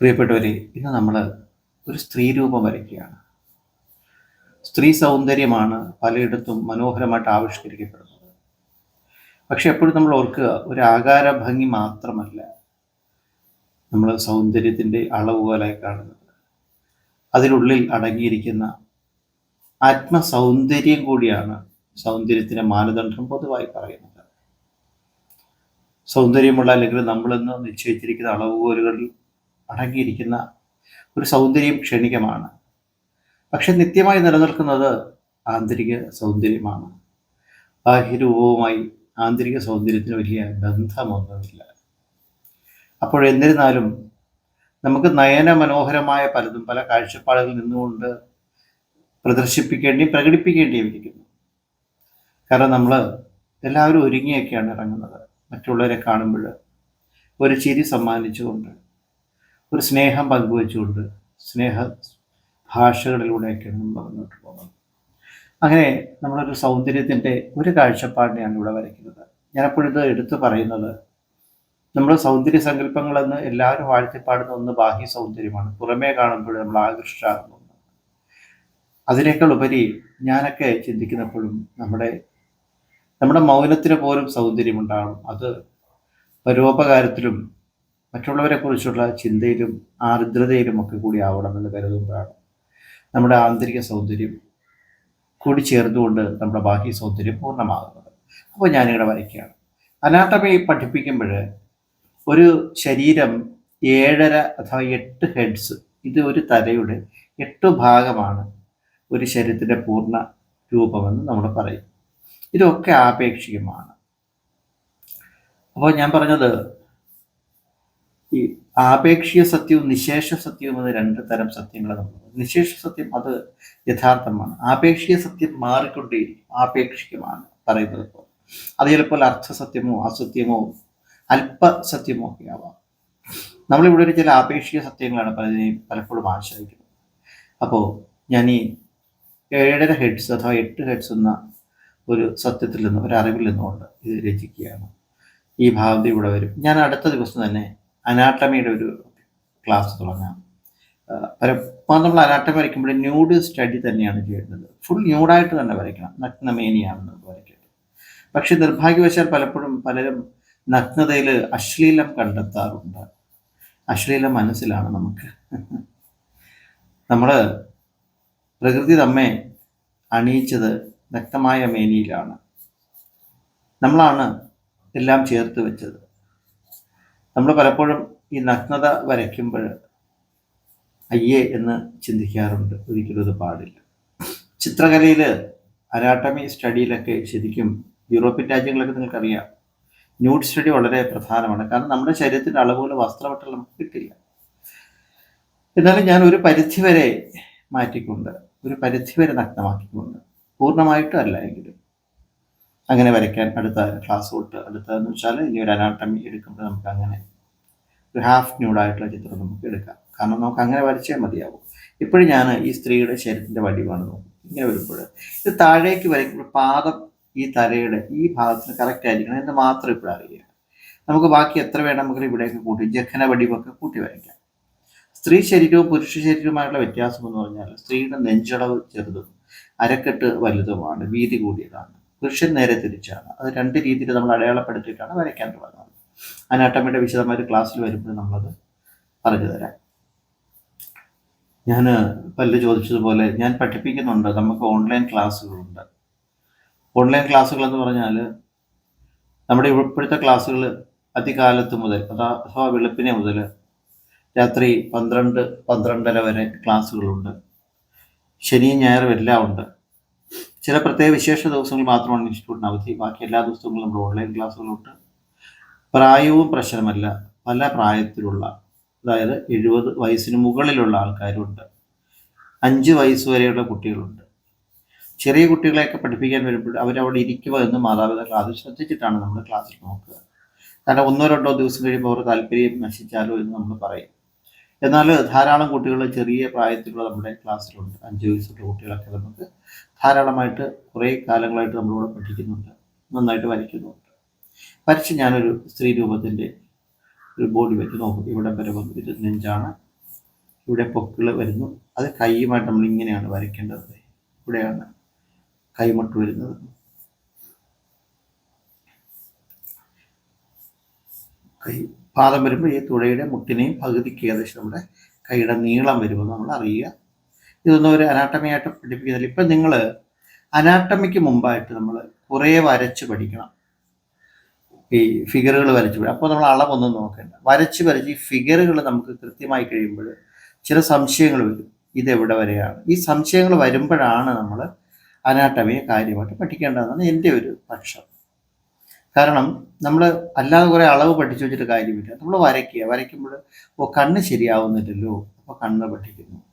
പ്രിയപ്പെട്ടവരെ ഇന്ന് നമ്മൾ ഒരു സ്ത്രീ രൂപം വരയ്ക്കുകയാണ്. സ്ത്രീ സൗന്ദര്യമാണ് പലയിടത്തും മനോഹരമായിട്ട് ആവിഷ്കരിക്കപ്പെടുന്നത്. പക്ഷെ എപ്പോഴും നമ്മൾ ഓർക്കുക ഒരു ആകാര ഭംഗി മാത്രമല്ല നമ്മൾ സൗന്ദര്യത്തിന്റെ അളവ് കാണുന്നത്. അതിനുള്ളിൽ അടങ്ങിയിരിക്കുന്ന ആത്മസൗന്ദര്യം കൂടിയാണ് സൗന്ദര്യത്തിന്റെ മാനദണ്ഡം പൊതുവായി പറയുന്നത്. സൗന്ദര്യമുള്ള അല്ലെങ്കിൽ നമ്മളിന്ന് നിശ്ചയിച്ചിരിക്കുന്ന അളവുകോലുകളിൽ അടങ്ങിയിരിക്കുന്ന ഒരു സൗന്ദര്യം ക്ഷണികമാണ്. പക്ഷെ നിത്യമായി നിലനിൽക്കുന്നത് ആന്തരിക സൗന്ദര്യമാണ്. ബാഹ്യരൂപവുമായി ആന്തരിക സൗന്ദര്യത്തിന് വലിയ ബന്ധമൊന്നുമില്ല. അപ്പോൾ എന്നിരുന്നാലും നമുക്ക് നയന മനോഹരമായ പലതും പല കാഴ്ചപ്പാടുകളിൽ നിന്നുകൊണ്ട് പ്രദർശിപ്പിക്കേണ്ടിയും പ്രകടിപ്പിക്കേണ്ടിയും ഇരിക്കുന്നു കാരണം നമ്മൾ എല്ലാവരും ഒരുങ്ങിയൊക്കെയാണ് ഇറങ്ങുന്നത്. മറ്റുള്ളവരെ കാണുമ്പോൾ ഒരു ചിരി സമ്മാനിച്ചുകൊണ്ട് ഒരു സ്നേഹം പങ്കുവച്ചുകൊണ്ട് സ്നേഹ ഭാഷകളിലൂടെയൊക്കെയാണ് നമ്മൾ മുന്നോട്ട് പോകുന്നത്. അങ്ങനെ നമ്മളൊരു സൗന്ദര്യത്തിന്റെ ഒരു കാഴ്ചപ്പാടിനെയാണ് ഇവിടെ വരയ്ക്കുന്നത്. ഞാനപ്പോഴിത് എടുത്തു പറയുന്നത് നമ്മൾ സൗന്ദര്യ സങ്കല്പങ്ങളെന്ന് എല്ലാവരും വാഴ്ത്തിപ്പാടുന്ന ഒന്ന് ബാഹ്യ സൗന്ദര്യമാണ്. പുറമേ കാണുമ്പോൾ നമ്മൾ ആകൃഷ്ടരാകുന്നു അതിനേക്കാൾ ഉപരി ഞാനൊക്കെ ചിന്തിക്കുന്നപ്പോഴും നമ്മുടെ നമ്മുടെ മൗനത്തിന് പോലും സൗന്ദര്യമുണ്ടാകണം അത് പരോപകാരത്തിലും മറ്റുള്ളവരെ കുറിച്ചുള്ള ചിന്തയിലും ആർദ്രതയിലും ഒക്കെ കൂടി ആവണമെന്ന് കരുതുമ്പോഴാണ് നമ്മുടെ ആന്തരിക സൗന്ദര്യം കൂടി ചേർന്നുകൊണ്ട് നമ്മുടെ ബാഹ്യ സൗന്ദര്യം പൂർണമാകുന്നത്. അപ്പോൾ ഞാനിവിടെ വരയ്ക്കുകയാണ്. അനാട്ടമി പഠിപ്പിക്കുമ്പോൾ ഒരു ശരീരം ഏഴര അഥവാ എട്ട് ഹെഡ്സ് ഇത് ഒരു തലയുടെ എട്ട് ഭാഗമാണ് ഒരു ശരീരത്തിന്റെ പൂർണ രൂപമെന്ന് നമ്മൾ പറയും. ഇതൊക്കെ ആപേക്ഷികമാണ്. അപ്പോൾ ഞാൻ പറഞ്ഞത് ഈ ആപേക്ഷിക സത്യവും നിശേഷ സത്യവും എന്ന രണ്ട് തരം സത്യങ്ങളെ നമ്മൾ നിശേഷ സത്യം അത് യഥാർത്ഥമാണ്. ആപേക്ഷിക സത്യം മാറിക്കൊണ്ടേയിരിക്കും. ആപേക്ഷികമാണ് പറയുന്നത് പോലെ അത് ചിലപ്പോൾ അർത്ഥസത്യമോ അസത്യമോ അല്പസത്യമോ ഒക്കെ ആവാം. നമ്മളിവിടെ ഒരു ചില ആപേക്ഷിക സത്യങ്ങളാണ് പലതിനെയും പലപ്പോഴും ആശ്രയിക്കുന്നത്. അപ്പോൾ ഞാൻ ഈ ഏഴര ഹെഡ്സ് അഥവാ എട്ട് ഹെഡ്സ് എന്ന ഒരു സത്യത്തിൽ നിന്ന് ഒരു അറിവിൽ നിന്നുകൊണ്ട് ഇത് രചിക്കുകയാണ്. ഈ ഭാവതി ഇവിടെ വരും. ഞാൻ അടുത്ത ദിവസം തന്നെ അനാട്ടമിയുടെ ഒരു ക്ലാസ് തുടങ്ങാം. പലപ്പോഴും നമ്മൾ അനാട്ടമി വരയ്ക്കുമ്പോൾ ന്യൂഡ് സ്റ്റഡി തന്നെയാണ് ചെയ്യുന്നത്. ഫുൾ ന്യൂഡായിട്ട് തന്നെ വരയ്ക്കണം. നഗ്നമേനിയാണെന്ന് നമ്മൾ പക്ഷേ നിർഭാഗ്യവശാൽ പലപ്പോഴും പലരും നഗ്നതയിൽ അശ്ലീലം കണ്ടെത്താറുണ്ട്. അശ്ലീലം മനസ്സിലാണ് നമുക്ക്. നമ്മൾ പ്രകൃതി നമ്മെ അണിയിച്ചത് നഗ്നമായ മേനിയിലാണ്. നമ്മളാണ് എല്ലാം ചേർത്ത് വെച്ചത്. നമ്മൾ പലപ്പോഴും ഈ നഗ്നത വരയ്ക്കുമ്പോൾ അയ്യേ എന്ന് ചിന്തിക്കാറുണ്ട്. ഒരിക്കലും അത് പാടില്ല. ചിത്രകലയിൽ അനാട്ടമി സ്റ്റഡിയിലൊക്കെ ശരിക്കും യൂറോപ്യൻ രാജ്യങ്ങളൊക്കെ നിങ്ങൾക്കറിയാം. ന്യൂഡ് സ്റ്റഡി വളരെ പ്രധാനമാണ്. കാരണം നമ്മുടെ ശരീരത്തിന്റെ അളവുകൾ വസ്ത്രവട്ടം നമുക്ക് കിട്ടില്ല. എന്നാലും ഞാൻ ഒരു പരിധിവരെ മാറ്റിക്കൊണ്ട് ഒരു പരിധിവരെ നഗ്നമാക്കിക്കൊണ്ട് പൂർണമായിട്ടും അല്ല എങ്കിലും അങ്ങനെ വരയ്ക്കാൻ അടുത്ത ക്ലാസ് തൊട്ട് അടുത്തതെന്ന് വെച്ചാൽ ഇനി ഒരു അനാട്ടമി എടുക്കുമ്പോൾ നമുക്ക് അങ്ങനെ ഒരു ഹാഫ് ന്യൂഡായിട്ടുള്ള ചിത്രം നമുക്ക് എടുക്കാം. കാരണം നമുക്ക് അങ്ങനെ വരച്ചേ മതിയാവും. ഇപ്പോഴും ഞാൻ ഈ സ്ത്രീയുടെ ശരീരത്തിന്റെ വടിവാണ് നോക്കും ഇങ്ങനെ വരുമ്പോൾ ഇത് താഴേക്ക് വരയ്ക്കുമ്പോൾ പാദം ഈ തലയുടെ ഈ ഭാഗത്തിന് കറക്റ്റ് ആയിരിക്കണം എന്ന് മാത്രം ഇപ്പോൾ അറിയുക. നമുക്ക് ബാക്കി എത്ര വേണം നമുക്ക് ഇവിടെയൊക്കെ കൂട്ടി ജഖന വടിവൊക്കെ കൂട്ടി വരയ്ക്കാം. സ്ത്രീ ശരീരവും പുരുഷ ശരീരവുമായിട്ടുള്ള വ്യത്യാസം എന്ന് പറഞ്ഞാൽ സ്ത്രീയുടെ നെഞ്ചളവ് ചെറുതും അരക്കെട്ട് വലുതുമാണ് വീതി കൂടിയതാണ്. പുരുഷൻ നേരെ തിരിച്ചാണ്. അത് രണ്ട് രീതിയിൽ നമ്മൾ അടയാളപ്പെടുത്തിയിട്ടാണ് വരയ്ക്കാൻ തുടങ്ങുന്നത്. അനാട്ടമിയുടെ വിശദമായ ഒരു ക്ലാസ്സിൽ വരുമ്പോൾ നമ്മളത് പറഞ്ഞു തരാം. ഞാൻ പല്ല് ചോദിച്ചതുപോലെ ഞാൻ പഠിപ്പിക്കുന്നുണ്ട്. നമുക്ക് ഓൺലൈൻ ക്ലാസ്സുകളുണ്ട്. ഓൺലൈൻ ക്ലാസ്സുകൾ എന്ന് പറഞ്ഞാൽ നമ്മുടെ ഇപ്പോഴത്തെ ക്ലാസ്സുകൾ അതികാലത്ത് മുതൽ അഥവാ വെളുപ്പിനെ മുതൽ രാത്രി പന്ത്രണ്ട് പന്ത്രണ്ടര വരെ ക്ലാസ്സുകളുണ്ട്. ശനിയും ഞായറും എല്ലാം ഉണ്ട്. ചില പ്രത്യേക വിശേഷ ദിവസങ്ങൾ മാത്രമാണ് ഇൻസ്റ്റിറ്റ്യൂട്ടിന് അവധി. ബാക്കി എല്ലാ ദിവസങ്ങളും നമ്മുടെ ഓൺലൈൻ ക്ലാസ്സുകളുണ്ട്. പ്രായവും പ്രശ്നമല്ല. പല പ്രായത്തിലുള്ള അതായത് എഴുപത് വയസ്സിന് മുകളിലുള്ള ആൾക്കാരുണ്ട്. അഞ്ച് വയസ്സ് വരെയുള്ള കുട്ടികളുണ്ട്. ചെറിയ കുട്ടികളെയൊക്കെ പഠിപ്പിക്കാൻ വരുമ്പോൾ അവരവിടെ ഇരിക്കുക എന്ന് മാതാപിതാക്കൾ അത് ശ്രദ്ധിച്ചിട്ടാണ് നമ്മൾ ക്ലാസ്സിൽ നോക്കുക. കാരണം ഒന്നോ രണ്ടോ ദിവസം കഴിയുമ്പോൾ അവർ താല്പര്യം നശിച്ചാലോ എന്ന് നമ്മൾ പറയും. എന്നാൽ ധാരാളം കുട്ടികൾ ചെറിയ പ്രായത്തിലുള്ള നമ്മുടെ ക്ലാസ്സിലുണ്ട്. അഞ്ച് വയസ്സുള്ള കുട്ടികളൊക്കെ നമുക്ക് ധാരാളമായിട്ട് കുറേ കാലങ്ങളായിട്ട് നമ്മളിവിടെ പഠിക്കുന്നുണ്ട് നന്നായിട്ട് വരയ്ക്കുന്നുണ്ട്. വരച്ച് ഞാനൊരു സ്ത്രീ രൂപത്തിന്റെ ഒരു ബോഡി വെച്ച് നോക്കും. ഇവിടെ വരെ വന്നു ഇത് നെഞ്ചാണ്. ഇവിടെ പൊക്കിൾ വരുന്നു. അത് കൈയുമായിട്ട് നമ്മൾ ഇങ്ങനെയാണ് വരയ്ക്കേണ്ടത്. ഇവിടെയാണ് കൈമുട്ട് വരുന്നത്. കൈ പാദം വരുമ്പോൾ ഈ തുടയുടെ മുട്ടിനെയും പകുതിക്ക് ഏകദേശം നമ്മുടെ കൈയുടെ നീളം വരുമ്പോൾ നമ്മൾ അറിയുക ഇതൊന്നും ഒരു അനാട്ടമി ആയിട്ട് പഠിപ്പിക്കുന്നില്ല. ഇപ്പം നിങ്ങൾ അനാട്ടമിക്ക് മുമ്പായിട്ട് നമ്മൾ കുറേ വരച്ച് പഠിക്കണം. ഈ ഫിഗറുകൾ വരച്ച് പഠിക്കും അപ്പോൾ നമ്മൾ അളവൊന്നും നോക്കേണ്ട. വരച്ച് വരച്ച് ഈ ഫിഗറുകൾ നമുക്ക് കൃത്യമായി കഴിയുമ്പോൾ ചില സംശയങ്ങൾ വരും. ഇതെവിടെ വരെയാണ്? ഈ സംശയങ്ങൾ വരുമ്പോഴാണ് നമ്മൾ അനാട്ടമിയെ കാര്യമായിട്ട് പഠിക്കേണ്ടതെന്നാണ് എന്റെ ഒരു പക്ഷം. കാരണം നമ്മൾ അല്ലാതെ കുറേ അളവ് പഠിച്ചു വെച്ചിട്ട് കാര്യമില്ല. നമ്മൾ വരയ്ക്കുക. വരയ്ക്കുമ്പോൾ ഓ കണ്ണ് ശരിയാവുന്നില്ലല്ലോ. അപ്പോൾ കണ്ണ് പഠിക്കുന്നു.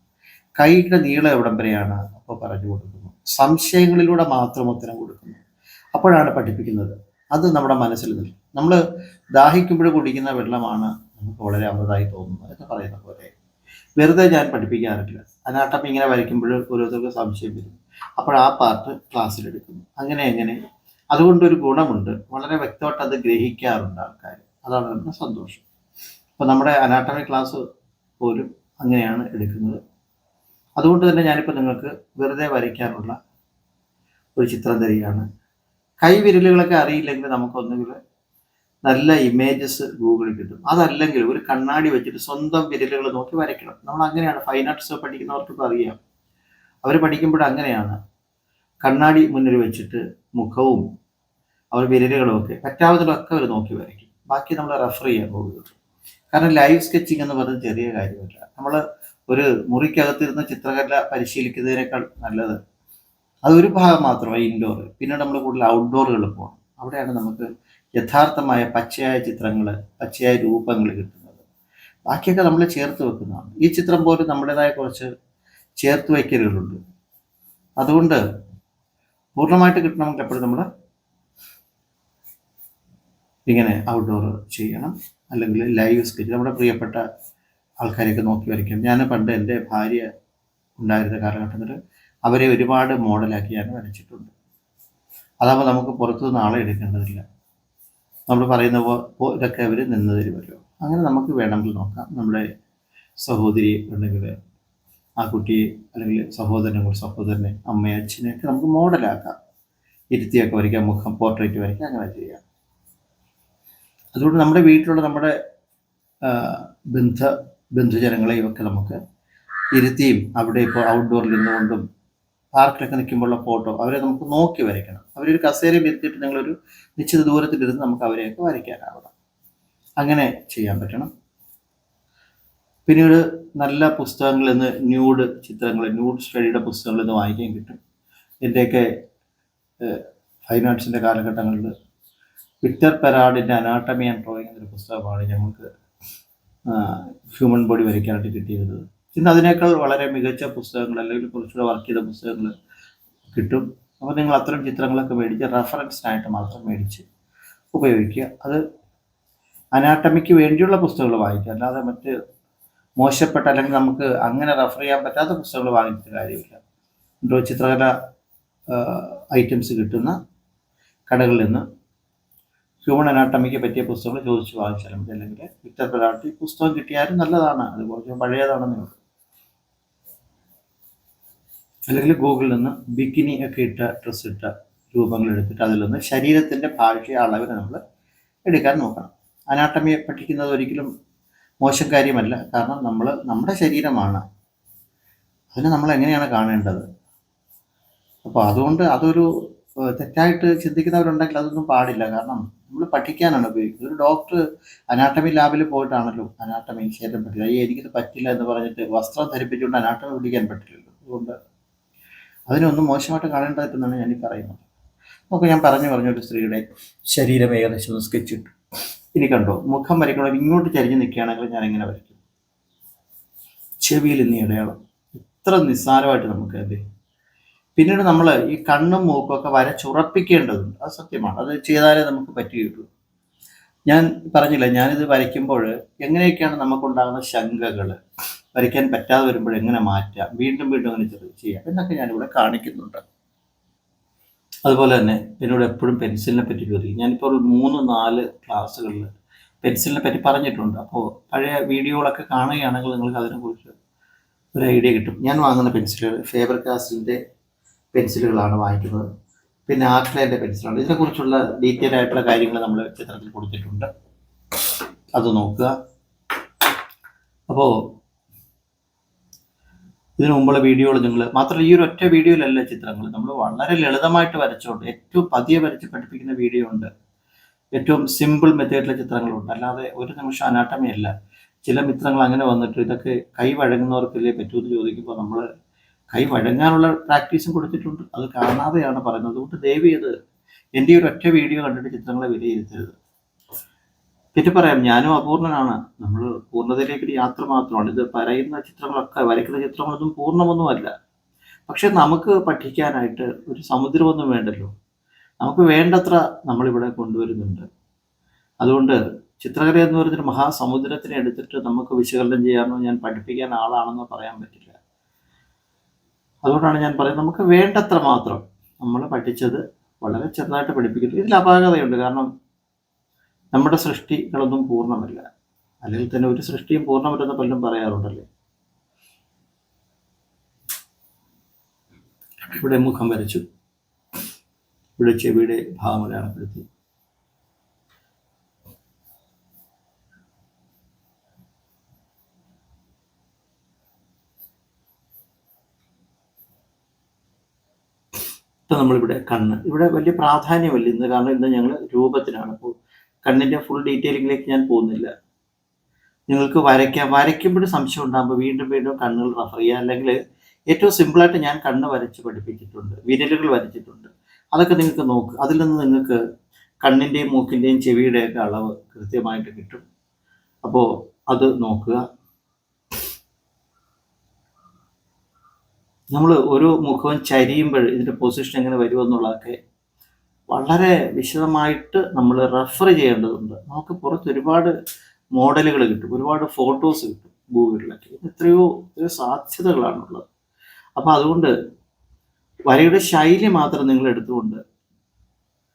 കൈയുടെ നീളം എവിടം വരെയാണ് അപ്പോൾ പറഞ്ഞു കൊടുക്കുന്നു. സംശയങ്ങളിലൂടെ മാത്രം ഉത്തരം കൊടുക്കുന്നു. അപ്പോഴാണ് പഠിപ്പിക്കുന്നത്. അത് നമ്മുടെ മനസ്സിൽ നിൽക്കും നമ്മൾ ദാഹിക്കുമ്പോൾ കുടിക്കുന്ന വെള്ളമാണ് നമുക്ക് വളരെ അമൃതായി തോന്നുന്നത് എന്ന് പറയുന്ന പോലെ. വെറുതെ ഞാൻ പഠിപ്പിക്കാറില്ല അനാട്ടം ഇങ്ങനെ വരയ്ക്കുമ്പോൾ ഓരോരുത്തർക്ക് സംശയം വരും. അപ്പോൾ ആ പാർട്ട് ക്ലാസ്സിലെടുക്കുന്നു അങ്ങനെ എങ്ങനെ? അതുകൊണ്ടൊരു ഗുണമുണ്ട്. വളരെ വ്യക്തമായിട്ട് അത് ഗ്രഹിക്കാറുണ്ട് ആൾക്കാർ. അതാണ് നമ്മുടെ സന്തോഷം. അപ്പോൾ നമ്മുടെ അനാട്ടമി ക്ലാസ് പോലും അങ്ങനെയാണ് എടുക്കുന്നത്. അതുകൊണ്ട് തന്നെ ഞാനിപ്പോൾ നിങ്ങൾക്ക് വെറുതെ വരയ്ക്കാനുള്ള ഒരു ചിത്രം തരികയാണ്. കൈവിരലുകളൊക്കെ അറിയില്ലെങ്കിൽ നമുക്കൊന്നുകിൽ നല്ല ഇമേജസ് ഗൂഗിളിൽ കിട്ടും. അതല്ലെങ്കിൽ ഒരു കണ്ണാടി വെച്ചിട്ട് സ്വന്തം വിരലുകൾ നോക്കി വരയ്ക്കണം. നമ്മൾ അങ്ങനെയാണ് ഫൈൻ ആർട്സ് പഠിക്കുന്നവർക്കൊക്കെ അറിയാം. അവർ പഠിക്കുമ്പോൾ അങ്ങനെയാണ്. കണ്ണാടി മുന്നിൽ വെച്ചിട്ട് മുഖവും അവർ വിരലുകളും ഒക്കെ പറ്റാവുന്നതൊക്കെ അവർ നോക്കി വരയ്ക്കും. ബാക്കി നമ്മൾ റെഫർ ചെയ്യാൻ പോകുകയുള്ളൂ കാരണം ലൈവ് സ്കെച്ചിങ് എന്ന് പറയുന്നത് ചെറിയ കാര്യമല്ല. നമ്മൾ ഒരു മുറിക്കകത്തിരുന്ന് ചിത്രകല പരിശീലിക്കുന്നതിനേക്കാൾ നല്ലത്. അതൊരു ഭാഗം മാത്രമായി ഇൻഡോർ പിന്നീട് നമ്മൾ കൂടുതൽ ഔട്ട്ഡോറുകൾ പോകണം അവിടെയാണ് നമുക്ക് യഥാർത്ഥമായ പച്ചയായ ചിത്രങ്ങൾ പച്ചയായ രൂപങ്ങൾ കിട്ടുന്നത്. ബാക്കിയൊക്കെ നമ്മൾ ചേർത്ത് വെക്കുന്നതാണ്. ഈ ചിത്രം പോലും നമ്മുടേതായ കുറച്ച് ചേർത്ത് വയ്ക്കലുകളുണ്ട് അതുകൊണ്ട് പൂർണമായിട്ട് കിട്ടണമെങ്കിൽ എപ്പോഴും നമ്മൾ ഇങ്ങനെ ഔട്ട്ഡോർ ചെയ്യണം. അല്ലെങ്കിൽ ലൈവ് സ്കെച്ച് നമ്മുടെ പ്രിയപ്പെട്ട ആൾക്കാരെയൊക്കെ നോക്കി വരയ്ക്കും. ഞാൻ പണ്ട് എന്റെ ഭാര്യ ഉണ്ടായിരുന്ന കാലഘട്ടത്തിൽ അവരെ ഒരുപാട് മോഡലാക്കി ഞാൻ വരച്ചിട്ടുണ്ട്. അതാകുമ്പോൾ നമുക്ക് പുറത്തുനിന്ന് ആളെ എടുക്കേണ്ടതില്ല. നമ്മൾ പറയുന്ന ഇതൊക്കെ അവർ നിന്ന് തരുമല്ലോ. അങ്ങനെ നമുക്ക് വേണമെങ്കിൽ നോക്കാം. നമ്മുടെ സഹോദരി ഉണ്ടെങ്കിൽ ആ കുട്ടിയെ അല്ലെങ്കിൽ സഹോദരനെ സഹോദരനെ അമ്മയെ അച്ഛനെയൊക്കെ നമുക്ക് മോഡലാക്കാം. ഇരുത്തിയൊക്കെ വരയ്ക്കാം മുഖം പോർട്രേറ്റ് വരയ്ക്കാം അങ്ങനെ ചെയ്യാം. അതുകൊണ്ട് നമ്മുടെ വീട്ടിലുള്ള നമ്മുടെ ബന്ധ ബന്ധുജനങ്ങളെയും ഒക്കെ നമുക്ക് ഇരുത്തിയും അവിടെ ഇപ്പോൾ ഔട്ട്ഡോറിൽ നിന്നുകൊണ്ടും പാർക്കിലൊക്കെ നിൽക്കുമ്പോഴുള്ള ഫോട്ടോ അവരെ നമുക്ക് നോക്കി വരയ്ക്കണം. അവരൊരു കസേരയിൽ ഇരുത്തിയിട്ട് നിങ്ങളൊരു നിശ്ചിത ദൂരത്തിലിരുന്ന് നമുക്ക് അവരെയൊക്കെ വരയ്ക്കാനാവണം. അങ്ങനെ ചെയ്യാൻ പറ്റണം. പിന്നീട് നല്ല പുസ്തകങ്ങളിൽ നിന്ന് ന്യൂഡ് ചിത്രങ്ങൾ ന്യൂഡ് സ്റ്റഡിയുടെ പുസ്തകങ്ങളിൽ നിന്ന് വായിക്കാൻ കിട്ടും. എന്റെയൊക്കെ ഫൈൻ ആർട്സിന്റെ കാലഘട്ടങ്ങളിൽ വിക്ടർ പെരാഡിന്റെ അനാട്ടമി ആൻഡ് ഡ്രോയിങ് എന്നൊരു പുസ്തകമാണ് ഞങ്ങൾക്ക് ഹ്യൂമൻ ബോഡി വരയ്ക്കാനായിട്ട് കിട്ടിയിരുന്നത്. ഇന്ന് അതിനേക്കാൾ വളരെ മികച്ച പുസ്തകങ്ങൾ അല്ലെങ്കിൽ കുറച്ചുകൂടെ വർക്ക് ചെയ്ത പുസ്തകങ്ങൾ കിട്ടും. അപ്പോൾ നിങ്ങൾ അത്തരം ചിത്രങ്ങളൊക്കെ മേടിച്ച് റെഫറൻസിനായിട്ട് മാത്രം മേടിച്ച് ഉപയോഗിക്കുക. അത് അനാട്ടമിക്ക് വേണ്ടിയുള്ള പുസ്തകങ്ങൾ വായിക്കുക. അല്ലാതെ മറ്റ് മോശപ്പെട്ട അല്ലെങ്കിൽ നമുക്ക് അങ്ങനെ റെഫർ ചെയ്യാൻ പറ്റാത്ത പുസ്തകങ്ങൾ വാങ്ങിച്ചിട്ട് കാര്യമില്ല. എന്തോ ചിത്രകല ഐറ്റംസ് കിട്ടുന്ന കടകളിൽ നിന്ന് ഹ്യൂമൺ അനാട്ടമിക്ക് പറ്റിയ പുസ്തകങ്ങൾ ചോദിച്ച് വാങ്ങിച്ചാലും മതി. അല്ലെങ്കിൽ വിക്ടർ പെരാട്ടി പുസ്തകം കിട്ടിയാലും നല്ലതാണ്. അത് കുറച്ച് ഉള്ളൂ. അല്ലെങ്കിൽ ഗൂഗിളിൽ നിന്ന് ബിക്കിനി ഒക്കെ ഇട്ട ഡ്രസ്സ് ഇട്ട രൂപങ്ങൾ എടുത്തിട്ട് അതിൽ നിന്ന് ശരീരത്തിന്റെ ഭാഷയെ അളവിന് നമ്മൾ എടുക്കാൻ നോക്കണം. അനാട്ടമിയെ പഠിക്കുന്നത് ഒരിക്കലും മോശം കാര്യമല്ല. കാരണം നമ്മൾ നമ്മുടെ ശരീരമാണ്. അതിനെ നമ്മൾ എങ്ങനെയാണ് കാണേണ്ടത്? അപ്പോൾ അതുകൊണ്ട് അതൊരു തെറ്റായിട്ട് ചിന്തിക്കുന്നവരുണ്ടെങ്കിൽ അതൊന്നും പാടില്ല. കാരണം നമ്മൾ പഠിക്കാനാണ് ഉപയോഗിക്കുന്നത്. ഒരു ഡോക്ടർ അനാട്ടമി ലാബിൽ പോയിട്ടാണല്ലോ അനാട്ടമി ശരീരം പറ്റില്ല അയ്യോ എനിക്കിത് പറ്റില്ല എന്ന് പറഞ്ഞിട്ട് വസ്ത്രം ധരിപ്പിച്ചുകൊണ്ട് അനാട്ടമി പിടിക്കാൻ പറ്റില്ലല്ലോ. അതുകൊണ്ട് അതിനൊന്നും മോശമായിട്ട് കാണേണ്ടതെന്നാണ് ഞാൻ ഈ പറയുന്നത്. അപ്പോൾ ഞാൻ പറഞ്ഞു പറഞ്ഞൊരു സ്ത്രീയുടെ ശരീരം ഏകദേശം സ്കെച്ച് ഇട്ടു. ഇനി കണ്ടോ മുഖം വരയ്ക്കണമെങ്കിൽ ഇങ്ങോട്ട് ചരിഞ്ഞ് നിൽക്കുകയാണെങ്കിൽ ഞാൻ എങ്ങനെ വരയ്ക്കും. ചെവിയിൽ നീ ഇടയാളം. ഇത്ര നിസ്സാരമായിട്ട് നമുക്ക് അല്ലേ പിന്നീട് നമ്മൾ ഈ കണ്ണും മൂക്കും ഒക്കെ വരച്ചുറപ്പിക്കേണ്ടതുണ്ട്. അത് സത്യമാണ്. അത് ചെയ്താലേ നമുക്ക് പറ്റുകയുള്ളൂ ഞാൻ പറഞ്ഞില്ല ഞാനിത് വരയ്ക്കുമ്പോൾ എങ്ങനെയൊക്കെയാണ് നമുക്കുണ്ടാകുന്ന ശങ്കകൾ വരയ്ക്കാൻ പറ്റാതെ വരുമ്പോൾ എങ്ങനെ മാറ്റാം? വീണ്ടും വീണ്ടും അങ്ങനെ ചെറിയ ചെയ്യാം. എന്നൊക്കെ ഞാനിവിടെ കാണിക്കുന്നുണ്ട്. അതുപോലെ തന്നെ എന്നോട് എപ്പോഴും പെൻസിലിനെ പറ്റി ചോദിക്കും. ഞാനിപ്പോൾ മൂന്ന് നാല് ക്ലാസ്സുകളിൽ പെൻസിലിനെ പറ്റി പറഞ്ഞിട്ടുണ്ട്. അപ്പോൾ പഴയ വീഡിയോകളൊക്കെ കാണുകയാണെങ്കിൽ നിങ്ങൾക്ക് അതിനെക്കുറിച്ച് ഒരു ഐഡിയ കിട്ടും. ഞാൻ വാങ്ങുന്ന പെൻസിലുകൾ ഫേബർ കാസ്റ്റിന്റെ പെൻസിലുകളാണ് വാങ്ങിക്കുന്നത്. പിന്നെ ആർട്ട്ലൈന്റെ പെൻസിലാണ്. ഇതിനെക്കുറിച്ചുള്ള ഡീറ്റെയിൽ ആയിട്ടുള്ള കാര്യങ്ങൾ നമ്മൾ ചിത്രത്തിൽ കൊടുത്തിട്ടുണ്ട്. അത് നോക്കുക. അപ്പോൾ ഇതിനു മുമ്പുള്ള വീഡിയോകൾ നിങ്ങൾ മാത്രമല്ല ഈ ഒരു ഒറ്റ വീഡിയോയിലല്ല ചിത്രങ്ങൾ. നമ്മൾ വളരെ ലളിതമായിട്ട് വരച്ചുകൊണ്ട് ഏറ്റവും പതിയെ വരച്ച് പഠിപ്പിക്കുന്ന വീഡിയോ ഉണ്ട്. ഏറ്റവും സിമ്പിൾ മെത്തേഡിലെ ചിത്രങ്ങളുണ്ട്. അല്ലാതെ ഒരു നിമിഷം അനാട്ടമി അല്ല. ചില മിത്രങ്ങൾ അങ്ങനെ വന്നിട്ട് ഇതൊക്കെ കൈ വഴങ്ങുന്നവർക്കല്ലേ എന്ന് ചോദിക്കുമ്പോൾ നമ്മൾ കൈ വഴങ്ങാനുള്ള പ്രാക്ടീസും കൊടുത്തിട്ടുണ്ട്. അത് കാണാതെയാണ് പറയുന്നത്. അതുകൊണ്ട് ദയവ് ചെയ്ത് എന്റെ ഒരു ഒറ്റ വീഡിയോ കണ്ടിട്ട് ചിത്രങ്ങളെ വിലയിരുത്തരുത്. തെറ്റി പറയാം. ഞാനും അപൂർണനാണ്. നമ്മൾ പൂർണതയിലേക്ക് ഒരു യാത്ര മാത്രമാണ്. ഇത് പറയുന്ന ചിത്രങ്ങളൊക്കെ വരയ്ക്കുന്ന ചിത്രങ്ങളൊന്നും പൂർണമൊന്നുമല്ല. പക്ഷെ നമുക്ക് പഠിക്കാനായിട്ട് ഒരു സമുദ്രമൊന്നും വേണ്ടല്ലോ. നമുക്ക് വേണ്ടത്ര നമ്മളിവിടെ കൊണ്ടുവരുന്നുണ്ട്. അതുകൊണ്ട് ചിത്രകല എന്ന് പറയുന്നൊരു മഹാസമുദ്രത്തിനെ എടുത്തിട്ട് നമുക്ക് വിശകലനം ചെയ്യാനോ ഞാൻ പഠിപ്പിക്കാൻ ആളാണെന്നോ പറയാൻ പറ്റില്ല. അതുകൊണ്ടാണ് ഞാൻ പറയുന്നത് നമുക്ക് വേണ്ടത്ര മാത്രം നമ്മൾ പഠിച്ചത് വളരെ ചെറുതായിട്ട് പഠിപ്പിക്കുന്നു. ഇതിൽ അപാകതയുണ്ട്. കാരണം നമ്മുടെ സൃഷ്ടികളൊന്നും പൂർണമല്ല. അല്ലെങ്കിൽ തന്നെ ഒരു സൃഷ്ടിയും പൂർണമല്ലെന്ന് പലരും പറയാറുണ്ടല്ലേ? ഇവിടെ മുഖം വരച്ചു. ഇവിടെ ചെവിയുടെ ഭാവം അടയാളപ്പെടുത്തി. ഇപ്പം നമ്മളിവിടെ കണ്ണ്. ഇവിടെ വലിയ പ്രാധാന്യമല്ല ഇന്ന്. കാരണം ഇന്ന് ഞങ്ങൾ രൂപത്തിനാണ് അപ്പോൾ കണ്ണിന്റെ ഫുൾ ഡീറ്റെയിലിങ്ങിലേക്ക് ഞാൻ പോകുന്നില്ല. നിങ്ങൾക്ക് വരയ്ക്കാം വരയ്ക്കുമ്പോൾ സംശയം ഉണ്ടാകുമ്പോൾ വീണ്ടും വീണ്ടും കണ്ണുകൾ റഫർ ചെയ്യുക. അല്ലെങ്കിൽ ഏറ്റവും സിമ്പിളായിട്ട് ഞാൻ കണ്ണ് വരച്ച് പഠിപ്പിച്ചിട്ടുണ്ട്. വിരലുകൾ വരച്ചിട്ടുണ്ട്. അതൊക്കെ നിങ്ങൾക്ക് നോക്ക്. അതിൽ നിന്ന് നിങ്ങൾക്ക് കണ്ണിന്റെയും മൂക്കിന്റെയും ചെവിയുടെയൊക്കെ അളവ് കൃത്യമായിട്ട് കിട്ടും. അപ്പോൾ അത് നോക്കുക. നമ്മൾ ഒരു മുഖവും ചരിയുമ്പോൾ ഇതിന്റെ പൊസിഷൻ എങ്ങനെ വരുമെന്നുള്ളതൊക്കെ വളരെ വിശദമായിട്ട് നമ്മൾ റെഫർ ചെയ്യേണ്ടതുണ്ട്. നമുക്ക് പുറത്ത് ഒരുപാട് മോഡലുകൾ കിട്ടും ഒരുപാട് ഫോട്ടോസ് കിട്ടും ഗൂഗിളിലൊക്കെ. എത്രയോ എത്രയോ സാധ്യതകളാണുള്ളത്. അപ്പോൾ അതുകൊണ്ട് വരയുടെ ശൈലി മാത്രം നിങ്ങൾ എടുത്തുകൊണ്ട്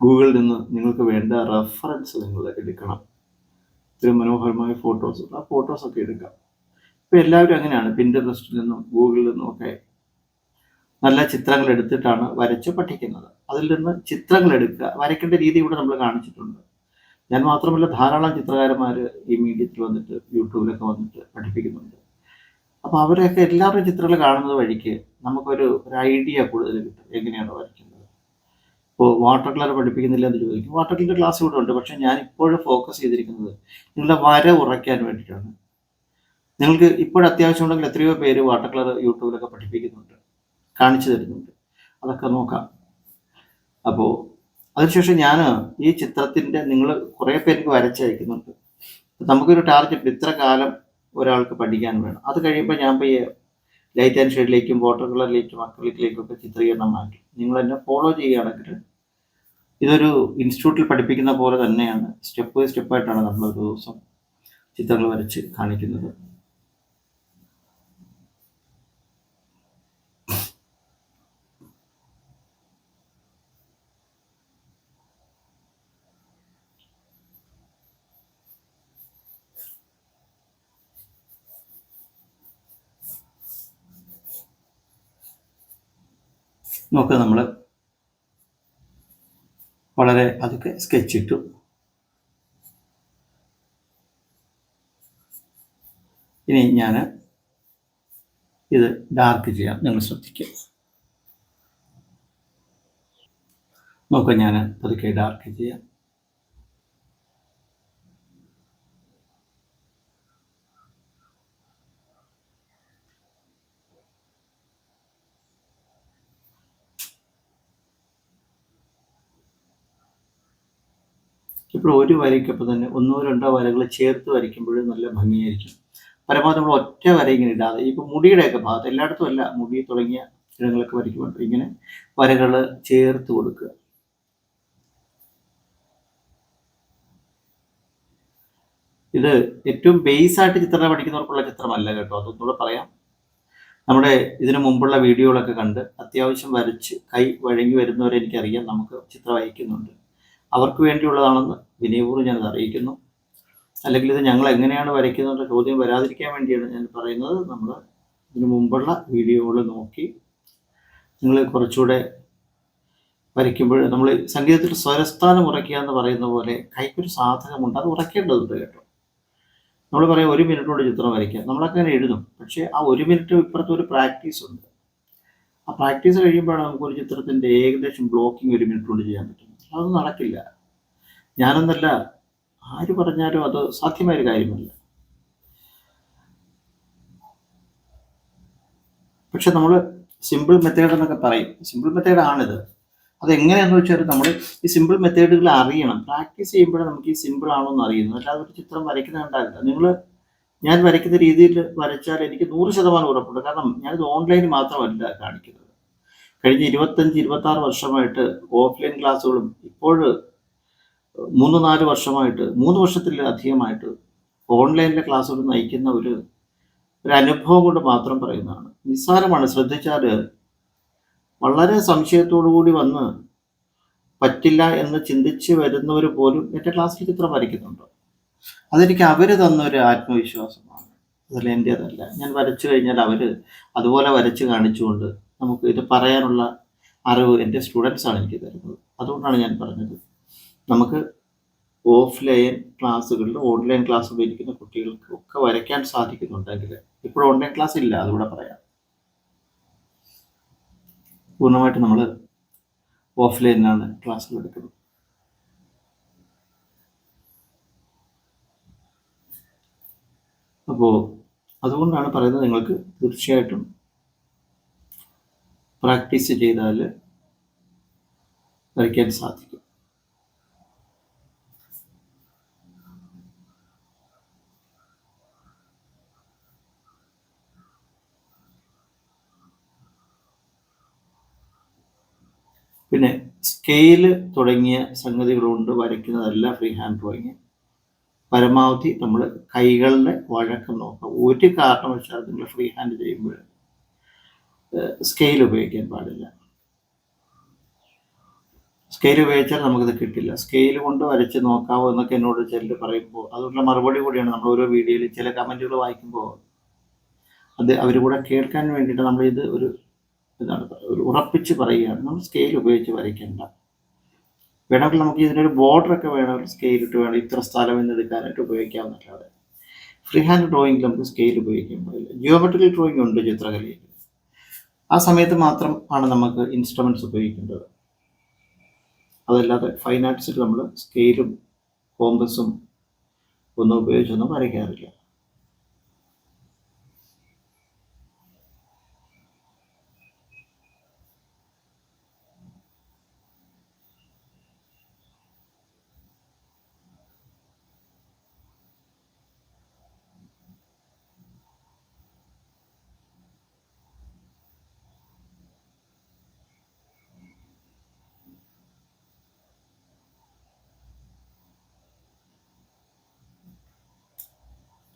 ഗൂഗിളിൽ നിന്ന് നിങ്ങൾക്ക് വേണ്ട റെഫറൻസ് നിങ്ങൾ എടുക്കണം. ഇത്രയും മനോഹരമായ ഫോട്ടോസ് ആ ഫോട്ടോസൊക്കെ എടുക്കാം. ഇപ്പോൾ എല്ലാവരും അങ്ങനെയാണ്. പിൻട്രസ്റ്റിൽ നിന്നും ഗൂഗിളിൽ നിന്നും ഒക്കെ നല്ല ചിത്രങ്ങൾ എടുത്തിട്ടാണ് വരച്ച് പഠിക്കുന്നത്. അതിൽ നിന്ന് ചിത്രങ്ങൾ എടുക്കുക വരയ്ക്കേണ്ട രീതി ഇവിടെ നമ്മൾ കാണിച്ചിട്ടുണ്ട്. ഞാൻ മാത്രമല്ല ധാരാളം ചിത്രകാരന്മാർ ഈ മീഡിയത്തിൽ വന്നിട്ട് യൂട്യൂബിലൊക്കെ വന്നിട്ട് പഠിപ്പിക്കുന്നുണ്ട്. അപ്പോൾ അവരെയൊക്കെ എല്ലാവരുടെയും ചിത്രങ്ങൾ കാണുന്നത് വഴിക്ക് നമുക്കൊരു ഒരു ഐഡിയ കൂടുതൽ കിട്ടും എങ്ങനെയാണ് വരയ്ക്കുന്നത് ഇപ്പോൾ വാട്ടർ കളർ പഠിപ്പിക്കുന്നില്ല എന്ന് ചോദിക്കും. വാട്ടർ കളറിന്റെ ക്ലാസ് ഇവിടെ ഉണ്ട്. പക്ഷേ ഞാൻ ഇപ്പോഴും ഫോക്കസ് ചെയ്തിരിക്കുന്നത് നിങ്ങളുടെ വര ഉറയ്ക്കാൻ വേണ്ടിയിട്ടാണ്. നിങ്ങൾക്ക് ഇപ്പോഴത്യാവശ്യം ഉണ്ടെങ്കിൽ എത്രയോ പേര് വാട്ടർ കളർ യൂട്യൂബിലൊക്കെ പഠിപ്പിക്കുന്നുണ്ട്. കാണിച്ചു തരുന്നുണ്ട്. അതൊക്കെ നോക്കാം. അപ്പോൾ അതിനുശേഷം ഞാൻ ഈ ചിത്രത്തിന്റെ നിങ്ങൾ കുറേ പേർക്ക് വരച്ചയക്കുന്നുണ്ട്. നമുക്കൊരു ടാർഗറ്റ് ഇത്ര കാലം ഒരാൾക്ക് പഠിക്കാൻ വേണം. അത് കഴിയുമ്പോൾ ഞാൻ പോയി ലൈറ്റ് ആൻഡ് ഷെയ്ഡിലേക്കും വാട്ടർ കളറിലേക്കും അക്രലിക്കിലേക്കും ഒക്കെ ചിത്രീകരണം മാറ്റി നിങ്ങൾ എന്നെ ഫോളോ ചെയ്യുകയാണെങ്കിൽ ഇതൊരു ഇൻസ്റ്റിറ്റ്യൂട്ടിൽ പഠിപ്പിക്കുന്ന പോലെ തന്നെയാണ്. സ്റ്റെപ്പ് ബൈ സ്റ്റെപ്പായിട്ടാണ് നമ്മൾ ഒരു ദിവസം ചിത്രങ്ങൾ വരച്ച് കാണിക്കുന്നത്. നോക്കുക നമ്മൾ വളരെ അതൊക്കെ സ്കെച്ച് ഇട്ടു. ഇനി ഞാൻ ഇത് ഡാർക്ക് ചെയ്യാം. നിങ്ങൾ ശ്രദ്ധിക്കുക. നോക്കുക ഞാൻ പതുക്കെ ഡാർക്ക് ചെയ്യാം. ഇപ്പോൾ ഒരു വരയ്ക്കൊപ്പം തന്നെ ഒന്നോ രണ്ടോ വരകൾ ചേർത്ത് വരയ്ക്കുമ്പോഴും നല്ല ഭംഗിയായിരിക്കും. പരമാവധി നമ്മൾ ഒറ്റ വര ഇങ്ങനെ ഇടാതെ ഇപ്പം മുടിയുടെയൊക്കെ ഭാഗത്ത് എല്ലായിടത്തും അല്ല മുടി തുടങ്ങിയ ഇടങ്ങളൊക്കെ വരയ്ക്കുമ്പോൾ ഇങ്ങനെ വരകൾ ചേർത്ത് കൊടുക്കുക. ഇത് ഏറ്റവും ബേസ് ആയിട്ട് ചിത്രം പഠിക്കുന്നവർക്കുള്ള ചിത്രമല്ല കേട്ടോ അതൊന്നുകൂടെ പറയാം. നമ്മുടെ ഇതിനു മുമ്പുള്ള വീഡിയോകളൊക്കെ കണ്ട് അത്യാവശ്യം വരച്ച് കൈ വഴങ്ങി വരുന്നവരെ എനിക്കറിയാം നമുക്ക് ചിത്രം അയക്കുന്നുണ്ട് അവർക്ക് വേണ്ടിയുള്ളതാണെന്ന് വിനയപൂർവം ഞാൻ അറിയിക്കുന്നു. അല്ലെങ്കിൽ ഇത് ഞങ്ങൾ എങ്ങനെയാണ് വരയ്ക്കുന്നത് ചോദ്യം വരാതിരിക്കാൻ വേണ്ടിയാണ് ഞാൻ പറയുന്നത്. നമ്മൾ ഇതിനു മുമ്പുള്ള വീഡിയോകൾ നോക്കി നിങ്ങൾ കുറച്ചുകൂടെ വരയ്ക്കുമ്പോൾ നമ്മൾ സംഗീതത്തിൽ സ്വരസ്ഥാനം ഉറക്കുക എന്ന് പറയുന്ന പോലെ കൈക്കൊരു സാധകമുണ്ട് അത് ഉറക്കേണ്ടതുണ്ട് കേട്ടോ. നമ്മൾ പറയാം ഒരു മിനിറ്റ് കൊണ്ട് ചിത്രം വരയ്ക്കാം. നമ്മളൊക്കെ എഴുതും. പക്ഷേ ആ ഒരു മിനിറ്റ് ഇപ്പുറത്ത് ഒരു പ്രാക്ടീസ് ഉണ്ട്. ആ പ്രാക്ടീസ് കഴിയുമ്പോഴാണ് നമുക്ക് ഒരു ചിത്രത്തിന്റെ ഏകദേശം ബ്ലോക്കിംഗ് ഒരു മിനിറ്റ് കൊണ്ട് ചെയ്യാൻ പറ്റും അത് നടക്കില്ല. ഞാനെന്നല്ല ആര് പറഞ്ഞാലും അത് സാധ്യമായൊരു കാര്യമല്ല. പക്ഷെ നമ്മൾ സിമ്പിൾ മെത്തേഡ് എന്നൊക്കെ പറയും. സിമ്പിൾ മെത്തേഡ് ആണിത്. അതെങ്ങനെയാന്ന് വെച്ചാൽ നമ്മൾ ഈ സിമ്പിൾ മെത്തേഡുകൾ അറിയണം. പ്രാക്ടീസ് ചെയ്യുമ്പോഴേ നമുക്ക് ഈ സിമ്പിൾ ആണോ എന്ന് അറിയുന്നു അല്ലാതെ ഒരു ചിത്രം വരയ്ക്കുന്നത് ഉണ്ടാകില്ല നിങ്ങൾ ഞാൻ വരയ്ക്കുന്ന രീതിയിൽ വരച്ചാൽ എനിക്ക് നൂറ് ശതമാനം ഉറപ്പുണ്ട്. കാരണം ഞാനിത് ഓൺലൈനിൽ മാത്രമല്ല കാണിക്കുന്നത്. കഴിഞ്ഞ ഇരുപത്തഞ്ച് ഇരുപത്തി ആറ് വർഷമായിട്ട് ഓഫ്ലൈൻ ക്ലാസ്സുകളും ഇപ്പോൾ മൂന്ന് നാല് വർഷമായിട്ട് മൂന്ന് വർഷത്തിലധികമായിട്ട് ഓൺലൈനിലെ ക്ലാസ്സുകൾ നയിക്കുന്ന ഒരു ഒരു അനുഭവം കൊണ്ട് മാത്രം പറയുന്നതാണ്. നിസ്സാരമാണ്. ശ്രദ്ധിച്ചാൽ വളരെ സംശയത്തോടു കൂടി വന്ന് പറ്റില്ല എന്ന് ചിന്തിച്ച് വരുന്നവർ പോലും എന്റെ ക്ലാസ്സിൽ ചിത്രം വരയ്ക്കുന്നുണ്ട്. അതെനിക്ക് അവർ തന്ന ഒരു ആത്മവിശ്വാസമാണ്. അതല്ല എന്റേതല്ല. ഞാൻ വരച്ചു കഴിഞ്ഞാൽ അവർ അതുപോലെ വരച്ച് കാണിച്ചുകൊണ്ട് നമുക്ക് ഇത് പറയാനുള്ള അറിവ് എന്റെ സ്റ്റുഡൻസാണ് എനിക്ക് തരുന്നത്. അതുകൊണ്ടാണ് ഞാൻ പറഞ്ഞത്. നമുക്ക് ഓഫ്ലൈൻ ക്ലാസ്സുകളിൽ ഓൺലൈൻ ക്ലാസ് ഉപയോഗിക്കുന്ന കുട്ടികൾക്ക് ഒക്കെ വരയ്ക്കാൻ സാധിക്കുന്നുണ്ടെങ്കിൽ ഇപ്പോൾ ഓൺലൈൻ ക്ലാസ് ഇല്ല അതുകൂടെ പറയാം. പൂർണമായിട്ട് നമ്മൾ ഓഫ്ലൈനിലാണ് ക്ലാസ്സുകൾ എടുക്കുന്നത്. അപ്പോൾ അതുകൊണ്ടാണ് പറയുന്നത് നിങ്ങൾക്ക് തീർച്ചയായിട്ടും പ്രാക്ടീസ് ചെയ്താൽ വരയ്ക്കാൻ സാധിക്കും. പിന്നെ സ്കെയിൽ തുടങ്ങിയ സംഗതികളുണ്ട് വരയ്ക്കുന്നതല്ല ഫ്രീ ഹാൻഡ് ഡ്രോയിങ്. പരമാവധി നമ്മൾ കൈകളുടെ വഴക്കം നോക്കാം ഒരു കാരണവശാലും നിങ്ങൾ ഫ്രീ ഹാൻഡ് ചെയ്യുമ്പോൾ സ്കെയിൽ ഉപയോഗിക്കാൻ പാടില്ല. സ്കെയിൽ ഉപയോഗിച്ചാൽ നമുക്കിത് കിട്ടില്ല. സ്കെയിൽ കൊണ്ട് വരച്ച് നോക്കാവോ എന്നൊക്കെ എന്നോട് ചിലർ പറയുമ്പോൾ അതുകൊണ്ടുള്ള മറുപടി കൂടിയാണ് നമ്മൾ ഓരോ വീഡിയോയിൽ ചില കമന്റുകൾ വായിക്കുമ്പോൾ അത് അവർ കൂടെ കേൾക്കാൻ വേണ്ടിയിട്ട് നമ്മളിത് ഒരു ഇതാണ് ഒരു ഉറപ്പിച്ച് പറയുകയാണ്. നമ്മൾ സ്കെയിൽ ഉപയോഗിച്ച് വരയ്ക്കേണ്ട. വേണമെങ്കിൽ നമുക്ക് ഇതിനൊരു ബോർഡറൊക്കെ വേണമെങ്കിൽ സ്കെയിൽ ഇട്ട് വേണം? ഇത്ര സ്ഥലം എന്ന് എടുക്കാനായിട്ട് ഉപയോഗിക്കാവുന്നല്ലാതെ ഫ്രീ ഹാൻഡ് ഡ്രോയിങ്ങിൽ നമുക്ക് സ്കെയിൽ ഉപയോഗിക്കാൻ പാടില്ല. ജിയോമെട്രിക്കൽ ഡ്രോയിങ് ഉണ്ട് ചിത്രകലയിൽ. ആ സമയത്ത് മാത്രം ആണ് നമുക്ക് ഇൻസ്ട്രുമെന്റ്സ് ഉപയോഗിക്കേണ്ടത്. അതല്ലാതെ ഫൈൻ ആർട്സിൽ നമ്മൾ സ്കെയിലും കോമ്പസും ഒന്നും ഉപയോഗിച്ചൊന്നും വരയ്ക്കാറില്ല.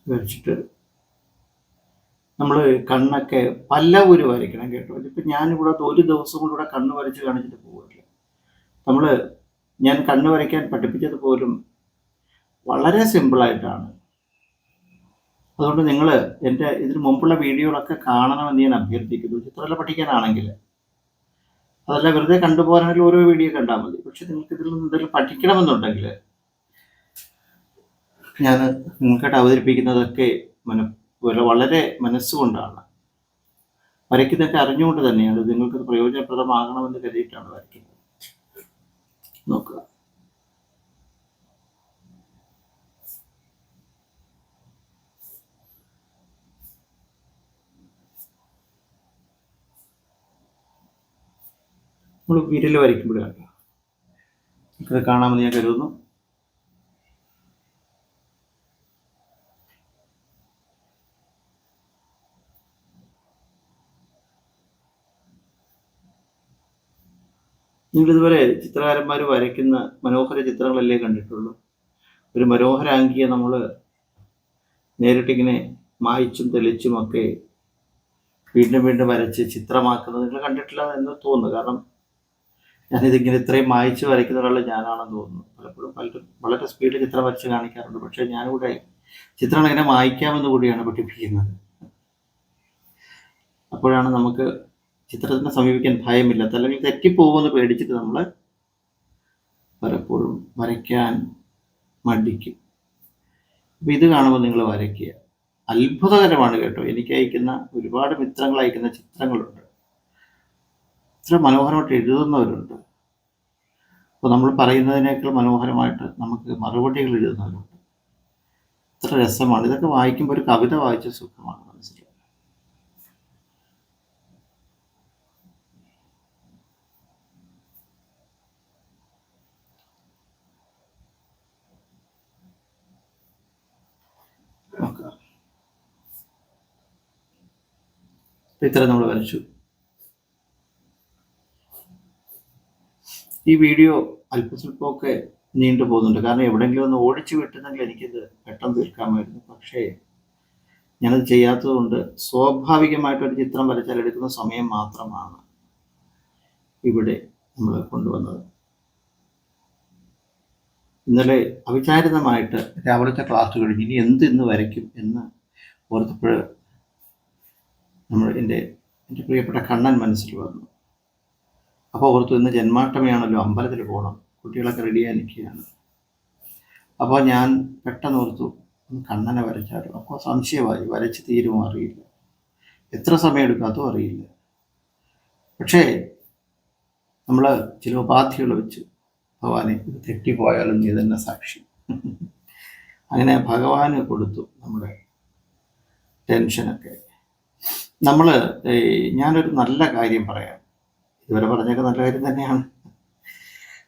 വരച്ചിട്ട് നമ്മൾ കണ്ണൊക്കെ പല്ല ഒരു വരയ്ക്കണം കേട്ടോ. ഇതിപ്പോൾ ഞാനിവിടെ ഒരു ദിവസം കൂടെ കണ്ണ് വരച്ച് കാണിച്ചിട്ട് പോകില്ല നമ്മൾ ഞാൻ കണ്ണ് വരയ്ക്കാൻ പഠിപ്പിച്ചത് പോലും വളരെ സിമ്പിളായിട്ടാണ്. അതുകൊണ്ട് നിങ്ങൾ എന്റെ ഇതിന് മുമ്പുള്ള വീഡിയോകളൊക്കെ കാണണമെന്ന് ഞാൻ അഭ്യർത്ഥിക്കുന്നു. ചിത്രകല പഠിക്കാനാണെങ്കിൽ. അതല്ല വെറുതെ കണ്ടുപോകാനാണെങ്കിൽ ഓരോ വീഡിയോ കണ്ടാൽ മതി. പക്ഷെ നിങ്ങൾക്ക് ഇതിൽ നിന്ന് എന്തെങ്കിലും പഠിക്കണമെന്നുണ്ടെങ്കിൽ ഞാൻ നിങ്ങൾക്കായിട്ട് അവതരിപ്പിക്കുന്നതൊക്കെ മന വളരെ മനസ്സുകൊണ്ടാണ്. വരയ്ക്കുന്നതൊക്കെ അറിഞ്ഞുകൊണ്ട് തന്നെയാണ്. നിങ്ങൾക്ക് പ്രയോജനപ്രദമാകണമെന്ന് കരുതിയിട്ടാണ് വരയ്ക്കുന്നത്. നോക്കുക. നമ്മൾ വിരൽ വരയ്ക്കുമ്പോഴാണ്. നമുക്കത് കാണാമെന്ന് ഞാൻ കരുതുന്നു. നിങ്ങളിതുവരെ ചിത്രകാരന്മാർ വരയ്ക്കുന്ന മനോഹര ചിത്രങ്ങളല്ലേ കണ്ടിട്ടുള്ളൂ? ഒരു മനോഹര അങ്കിയെ നമ്മൾ നേരിട്ടിങ്ങനെ മായ്ച്ചും തെളിച്ചും ഒക്കെ വീണ്ടും വീണ്ടും വരച്ച് ചിത്രമാക്കുന്നത് നിങ്ങൾ കണ്ടിട്ടില്ല എന്ന് തോന്നുന്നു. കാരണം ഞാനിതിങ്ങനെ ഇത്രയും മായ്ച്ച് വരയ്ക്കുന്ന ഒരാൾ ഞാനാണെന്ന് തോന്നുന്നു. പലപ്പോഴും പലരും വളരെ സ്പീഡിൽ ചിത്രം വരച്ച് കാണിക്കാറുണ്ട്. പക്ഷേ ഞാനിവിടെ ചിത്രങ്ങൾ എങ്ങനെ മായ്ക്കാമെന്ന് കൂടിയാണ് പഠിപ്പിക്കുന്നത്. അപ്പോഴാണ് നമുക്ക് ചിത്രത്തിനെ സമീപിക്കാൻ ഭയമില്ലാത്ത അല്ലെങ്കിൽ തെറ്റിപ്പോകുമെന്ന് പേടിച്ചിട്ട് നമ്മൾ പലപ്പോഴും വരയ്ക്കാൻ മടിക്കും. അപ്പം ഇത് കാണുമ്പോൾ നിങ്ങൾ വരയ്ക്കുക. അത്ഭുതകരമാണ് കേട്ടോ. എനിക്ക് അയക്കുന്ന ഒരുപാട് മിത്രങ്ങൾ അയക്കുന്ന ചിത്രങ്ങളുണ്ട്. ഇത്ര മനോഹരമായിട്ട് എഴുതുന്നവരുണ്ട്. അപ്പോൾ നമ്മൾ പറയുന്നതിനേക്കാൾ മനോഹരമായിട്ട് നമുക്ക് മറുപടികൾ എഴുതുന്നവരുണ്ട്. ഇത്ര രസമാണ്. ഇതൊക്കെ വായിക്കുമ്പോൾ ഒരു കവിത വായിച്ച സുഖമാണ് മനസ്സിൽ നോക്കുക ഇപ്പൊ ഇത്ര നമ്മൾ വരച്ചു. ഈ വീഡിയോ അല്പസ്വല്പമൊക്കെ നീണ്ടു പോകുന്നുണ്ട്. കാരണം എവിടെയെങ്കിലും ഒന്ന് ഓടിച്ചു വിട്ടുന്നെങ്കിൽ എനിക്കിത് പെട്ടെന്ന് തീർക്കാമായിരുന്നു. പക്ഷേ ഞാനത് ചെയ്യാത്തതുകൊണ്ട് സ്വാഭാവികമായിട്ടൊരു ചിത്രം വരച്ചാൽ എടുക്കുന്ന സമയം മാത്രമാണ് ഇവിടെ നമ്മൾ കൊണ്ടുവന്നത്. ഇന്നലെ അവിചാരിതമായിട്ട് രാവിലത്തെ ക്ലാസ് കഴിഞ്ഞ് ഇനി എന്ത് ഇന്ന് വരയ്ക്കും എന്ന് ഓർത്തപ്പോൾ നമ്മൾ എന്റെ എന്റെ പ്രിയപ്പെട്ട കണ്ണൻ മനസ്സിൽ വന്നു. അപ്പോൾ ഓർത്തു ഇന്ന് ജന്മാഷ്ടമിയാണല്ലോ അമ്പലത്തിൽ പോകണം കുട്ടികളൊക്കെ റെഡിയായി നിൽക്കുകയാണ്. അപ്പോൾ ഞാൻ പെട്ടെന്ന് ഓർത്തു കണ്ണനെ വരച്ചാലോ? അപ്പോൾ സംശയമായി വരച്ച് തീരുമോ അറിയില്ല. എത്ര സമയം എടുക്കാത്തോ അറിയില്ല. പക്ഷേ നമ്മൾ ചില ഉപാധികൾ വെച്ച് ഭഗവാനെ ഇത് തെറ്റിപ്പോയാലും നീ തന്നെ സാക്ഷി. അങ്ങനെ ഭഗവാന് കൊടുത്തു നമ്മുടെ ടെൻഷനൊക്കെ. നമ്മൾ ഞാനൊരു നല്ല കാര്യം പറയാം. ഇതുവരെ പറഞ്ഞൊക്കെ നല്ല കാര്യം തന്നെയാണ്.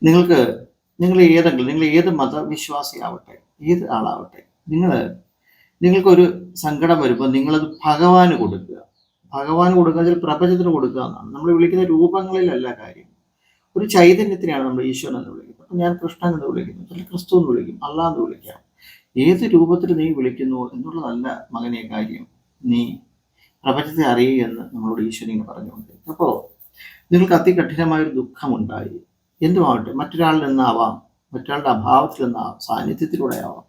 നിങ്ങൾക്ക് നിങ്ങൾ ഏതെങ്കിലും നിങ്ങൾ ഏത് മതവിശ്വാസിയാവട്ടെ ഏത് ആളാവട്ടെ നിങ്ങൾ നിങ്ങൾക്കൊരു സങ്കടം വരുമ്പോൾ നിങ്ങളത് ഭഗവാന് കൊടുക്കുക. ഭഗവാൻ കൊടുക്കുക പ്രപഞ്ചത്തിന് കൊടുക്കുക എന്നാണ്. നമ്മൾ വിളിക്കുന്ന രൂപങ്ങളിലല്ല കാര്യം. ഒരു ചൈതന്യത്തിനെയാണ് നമ്മൾ ഈശ്വരൻ എന്ന് വിളിക്കുന്നത്. അപ്പം ഞാൻ കൃഷ്ണൻ എന്ന് വിളിക്കുന്നു അല്ലെങ്കിൽ ക്രിസ്തു എന്ന് വിളിക്കും അള്ളാഹ് എന്ന് വിളിക്കാം. ഏത് രൂപത്തിൽ നീ വിളിക്കുന്നു എന്നുള്ളതല്ല മകനെ കാര്യം. നീ പ്രപഞ്ചത്തെ അറിയുക എന്ന് നമ്മളോട് ഈശ്വരൻ പറഞ്ഞുകൊണ്ട് അപ്പോൾ നിങ്ങൾക്ക് അതികഠിനമായൊരു ദുഃഖമുണ്ടായി. എന്തുമാവട്ടെ മറ്റൊരാളിൽ നിന്നാവാം മറ്റൊരാളുടെ അഭാവത്തിൽ നിന്നാവാം സാന്നിധ്യത്തിലൂടെ ആവാം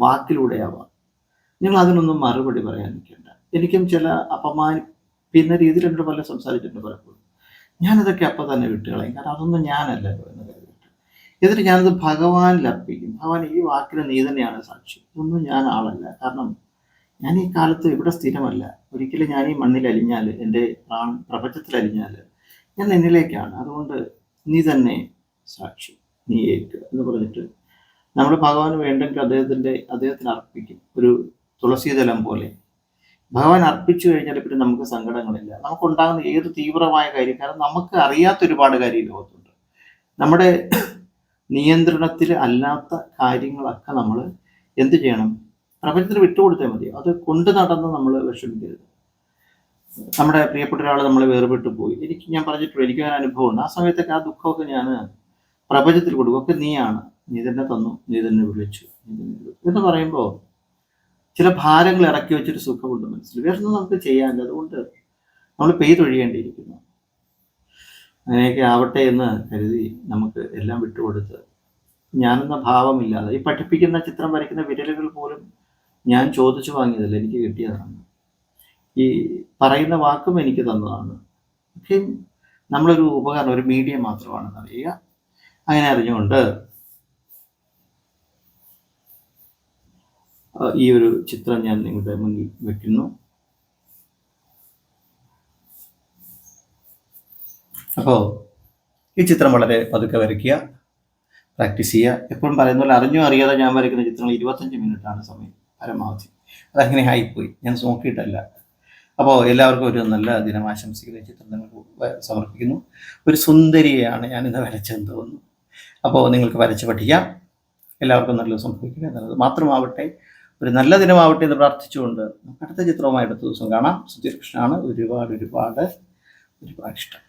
വാക്കിലൂടെ ആവാം. നിങ്ങൾ അതിനൊന്നും മറുപടി പറയാൻ നിൽക്കേണ്ട. എനിക്കും ചില അപമാനിപ്പിക്കുന്ന രീതിയിൽ എന്നോട് പല സംസാരിച്ചിട്ടുണ്ട് പലപ്പോഴും. ഞാനതൊക്കെ അപ്പം തന്നെ വിട്ടുകളയും. കാരണം അതൊന്നും ഞാനല്ലല്ലോ എന്ന് കരുതിയിട്ട് എന്നിട്ട് ഞാനത് ഭഗവാനിൽ അർപ്പിക്കും. ഭഗവാൻ ഈ വാക്കിന് നീ തന്നെയാണ് സാക്ഷി. ഇതൊന്നും ഞാൻ ആളല്ല. കാരണം ഞാൻ ഈ കാലത്ത് ഇവിടെ സ്ഥിരമല്ല. ഒരിക്കലും ഞാൻ ഈ മണ്ണിൽ അലിഞ്ഞാൽ എന്റെ പ്രപഞ്ചത്തിൽ അലിഞ്ഞാൽ ഞാൻ നിന്നിലേക്കാണ്. അതുകൊണ്ട് നീ തന്നെ സാക്ഷി നീ ഏൽക്കുക എന്ന് പറഞ്ഞിട്ട് നമ്മൾ ഭഗവാന് വേണ്ടെങ്കിൽ അദ്ദേഹത്തിന്റെ അദ്ദേഹത്തിന് അർപ്പിക്കും. ഒരു തുളസീതലം പോലെ. ഭഗവാൻ അർപ്പിച്ചു കഴിഞ്ഞാൽ പിന്നെ നമുക്ക് സങ്കടങ്ങളില്ല. നമുക്കുണ്ടാകുന്ന ഏത് തീവ്രമായ കാര്യം? കാരണം നമുക്ക് അറിയാത്ത ഒരുപാട് കാര്യം ലോകത്തുണ്ട്. നമ്മുടെ നിയന്ത്രണത്തിൽ അല്ലാത്ത കാര്യങ്ങളൊക്കെ നമ്മൾ എന്ത് ചെയ്യണം? പ്രപഞ്ചത്തിന് വിട്ടുകൊടുത്താൽ മതി. അത് കൊണ്ട് നടന്ന് നമ്മൾ വിഷമിക്കരുത്. നമ്മുടെ പ്രിയപ്പെട്ട ഒരാൾ നമ്മൾ വേർപെട്ട് പോയി. എനിക്ക് ഞാൻ പറഞ്ഞിട്ടുള്ളൂ എനിക്ക് അനുഭവം അനുഭവമുണ്ട്. ആ സമയത്തൊക്കെ ആ ദുഃഖമൊക്കെ ഞാൻ പ്രപഞ്ചത്തിൽ കൊടുക്കും. ഒക്കെ നീയാണ്. നീ തന്നെ തന്നു. നീ തന്നെ വിളിച്ചു. നീ തന്നെ എന്ന് പറയുമ്പോൾ ചില ഭാരങ്ങൾ ഇറക്കി വെച്ചൊരു സുഖമുണ്ട് മനസ്സിൽ. വേറെ ഒന്നും നമുക്ക് ചെയ്യാനില്ല. അതുകൊണ്ട് നമ്മൾ പെയ്തൊഴിയേണ്ടിയിരിക്കുന്നു അങ്ങനെയൊക്കെ ആവട്ടെ എന്ന് കരുതി നമുക്ക് എല്ലാം വിട്ടുകൊടുത്ത് ഞാനെന്ന ഭാവമില്ലാതെ ഈ പഠിപ്പിക്കുന്ന ചിത്രം വരയ്ക്കുന്ന വിരലുകൾ പോലും ഞാൻ ചോദിച്ചു വാങ്ങിയതല്ല എനിക്ക് കിട്ടിയതാണ്. ഈ പറയുന്ന വാക്കും എനിക്ക് തന്നതാണ്. ഓക്കെ നമ്മളൊരു ഉപകരണം ഒരു മീഡിയം മാത്രമാണെന്ന് അറിയുക അങ്ങനെ അറിഞ്ഞുകൊണ്ട് ഈ ഒരു ചിത്രം ഞാൻ നിങ്ങളുടെ മുന്നിൽ വെക്കുന്നു. അപ്പോൾ ഈ ചിത്രം വളരെ പതുക്കെ വരയ്ക്കുക പ്രാക്ടീസ് ചെയ്യുക. എപ്പോഴും പറയുന്ന പോലെ അറിഞ്ഞോ അറിയാതെ ഞാൻ വരയ്ക്കുന്ന ചിത്രങ്ങൾ ഇരുപത്തഞ്ച് മിനിറ്റാണ് സമയം. പരമാവധി. അതങ്ങനെ ആയിപ്പോയി. ഞാൻ നോക്കിയിട്ടല്ല. അപ്പോൾ എല്ലാവർക്കും ഒരു നല്ല ദിനം ആശംസിക്കുന്ന. ചിത്രം നിങ്ങൾക്ക് സമർപ്പിക്കുന്നു. ഒരു സുന്ദരിയാണ് ഞാൻ ഇന്ന് വരച്ചെന്ന് തോന്നുന്നു. അപ്പോൾ നിങ്ങൾക്ക് വരച്ച് പഠിക്കാം. എല്ലാവർക്കും നല്ലത് സംഭവിക്കട്ടെ എന്നുള്ളത് മാത്രമാവട്ടെ. ഒരു നല്ല ദിനമാവട്ടെ എന്ന് പ്രാർത്ഥിച്ചുകൊണ്ട് അടുത്ത ചിത്രവുമായി അടുത്ത ദിവസം കാണാം. സുധീർ കൃഷ്ണനാണ് ഒരുപാട് ഒരുപാട് ഒരുപാട് ഇഷ്ടം.